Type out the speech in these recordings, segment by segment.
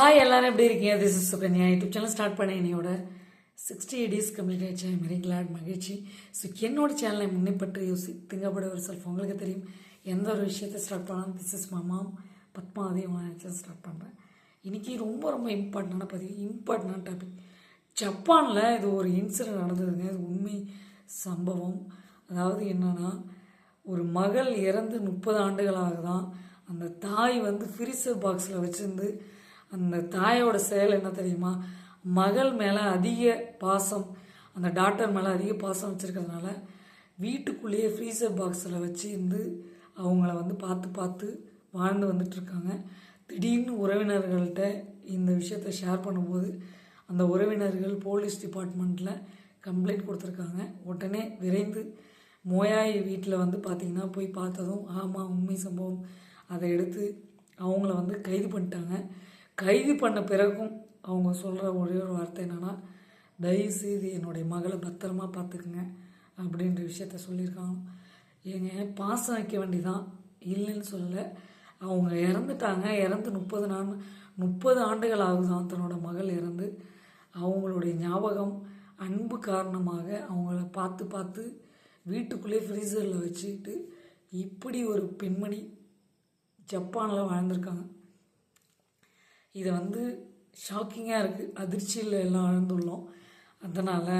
Hi எல்லாரும் எப்படி இருக்கீங்க? This is Sukanya YouTube channel start பண்ண என்னையோட சிக்ஸ்டி டேஸ் கம்ப்ளீட் ஆயிடுச்சு. வெரி கிளாட் மகிழ்ச்சி. ஸோ என்னோட சேனலை முன்னேற்பட்டு யோசி திங்கப்பட ஒரு செல்ஃப் உங்களுக்கு தெரியும். எந்த ஒரு விஷயத்தை ஸ்டார்ட் பண்ணாலும் திஸ் இஸ் மமாம் பத்மாவதி உங்களை ஸ்டார்ட் பண்ணுறேன் இன்றைக்கி ரொம்ப ரொம்ப இம்பார்ட்டண்டான பதிவு இம்பார்ட்டண்டான டாபிக் ஜப்பானில் இது ஒரு இன்சிடென்ட் நடந்ததுங்க. இது உண்மை சம்பவம். அதாவது என்னென்னா ஒரு மகள் இறந்து முப்பது ஆண்டுகளாக தான் அந்த தாய் வந்து ஃப்ரீசர் பாக்ஸில் வச்சுருந்து அந்த தாயோட செயல் என்ன தெரியுமா? மகள் மேலே அதிக பாசம் அந்த டாக்டர் மேலே அதிக பாசம் வச்சுருக்கிறதுனால வீட்டுக்குள்ளேயே ஃப்ரீசர் பாக்ஸில் வச்சு இருந்து அவங்கள வந்து பார்த்து பார்த்து வாழ்ந்து வந்துட்டுருக்காங்க. திடீர்னு உறவினர்கள்ட்ட இந்த விஷயத்தை ஷேர் பண்ணும்போது அந்த உறவினர்கள் போலீஸ் டிபார்ட்மெண்ட்டில் கம்ப்ளைண்ட் கொடுத்துருக்காங்க. உடனே விரைந்து மோயாய் வீட்டில் வந்து பார்த்திங்கன்னா போய் பார்த்ததும் ஆமாம் உண்மை சம்பவம். அதை எடுத்து அவங்கள வந்து கைது பண்ணிட்டாங்க. கைது பண்ண பிறகும் அவங்க சொல்கிற ஒரே ஒரு வார்த்தை என்னென்னா தயவுசெய்து என்னுடைய மகளை பத்திரமா பார்த்துக்குங்க அப்படின்ற விஷயத்த சொல்லியிருக்காங்க. ஏங்க பாசம் வைக்க வேண்டிதான் இல்லைன்னு சொல்லலை. அவங்க இறந்துட்டாங்க. இறந்து முப்பது நாள் முப்பது ஆண்டுகள் ஆகுதான் தன்னோட மகள் இறந்து. அவங்களுடைய ஞாபகம் அன்பு காரணமாக அவங்கள பார்த்து பார்த்து வீட்டுக்குள்ளே ஃப்ரீசரில் வச்சுக்கிட்டு இப்படி ஒரு பெண்மணி ஜப்பானில் வாழ்ந்திருக்காங்க. இதை வந்து ஷாக்கிங்காக இருக்குது அதிர்ச்சியில் எல்லாம் ஆழ்ந்துள்ளோம் அதனால்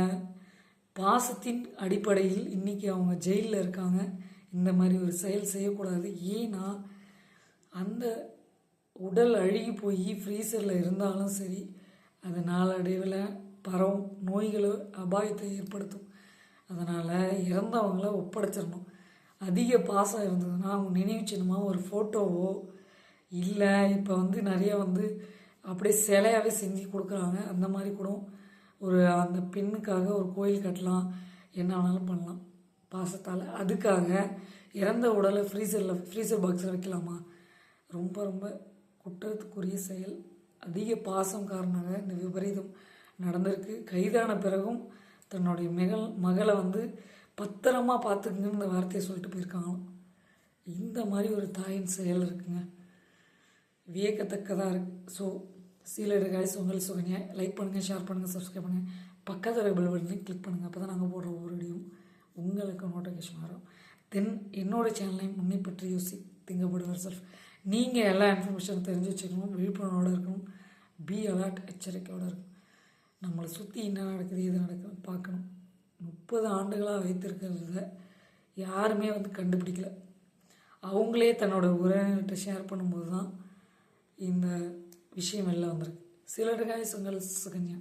பாசத்தின் அடிப்படையில் இன்றைக்கி அவங்க ஜெயிலில் இருக்காங்க. இந்த மாதிரி ஒரு செயல் செய்யக்கூடாது. ஏன்னா அந்த உடல் அழுகி போய் ஃப்ரீசரில் இருந்தாலும் சரி அது நாளடைவில் பரவும். நோய்களை அபாயத்தை ஏற்படுத்தும். அதனால் இறந்தவங்கள ஒப்படைச்சிடணும். அதிக பாசம் இருந்ததுன்னா அவங்க நினைவு சின்னமாக ஒரு ஃபோட்டோவோ இல்லை இப்போ வந்து நிறைய வந்து அப்படியே சிலையாகவே செஞ்சு கொடுக்குறாங்க. அந்த மாதிரி கூட ஒரு அந்த பெண்ணுக்காக ஒரு கோயில் கட்டலாம் என்ன வேணாலும் பண்ணலாம். பாசத்தால். அதுக்காக இறந்த உடலை ஃப்ரீசரில் ஃப்ரீசர் பாக்ஸில் வைக்கலாமா? ரொம்ப ரொம்ப குற்றத்துக்குரிய செயல். அதிக பாசம் காரணமாக இந்த விபரீதம் நடந்திருக்கு. கைதான பிறகும் தன்னுடைய மகள் மகளை வந்து பத்திரமா பார்த்துக்குங்கன்னு இந்த வார்த்தையை சொல்லிட்டு போயிருக்காங்களாம். இந்த மாதிரி ஒரு தாயின் செயல் இருக்குங்க. வியக்கத்தக்கதாக இருக்குது ஸோ சீலடு காய்ஸ் உங்கள் சுகன்யா லைக் பண்ணுங்கள் ஷேர் பண்ணுங்கள் சப்ஸ்கிரைப் பண்ணுங்கள் பக்கத்தில் பெல் பட்டனையும் கிளிக் பண்ணுங்கள் அப்போ தான் நாங்கள் போடுற ஒவ்வொரு வீடியோவும் உங்களுக்கு நோட்டிஃபிகேஷன் வரும். தென் என்னோடய சேனலையும் முன்னே பற்றி யோசி திங்கப்படுவர் செல்ஃப் நீங்கள் எல்லா இன்ஃபர்மேஷனும் தெரிஞ்சு வச்சுக்கணும் விழிப்புணர்வோடு இருக்கணும் பி அலர்ட் எச்சரிக்கையோடு இருக்கணும். நம்மளை சுற்றி என்ன நடக்குது எது நடக்குது பார்க்கணும். முப்பது ஆண்டுகளாக வைத்திருக்கிறத யாருமே வந்து கண்டுபிடிக்கல. அவங்களே தன்னோட உறவினர்கிட்ட ஷேர் பண்ணும்போது தான் இந்த விஷயம் வெளில வந்திருக்கு சிலர் காய் உங்கள் சுகன்யா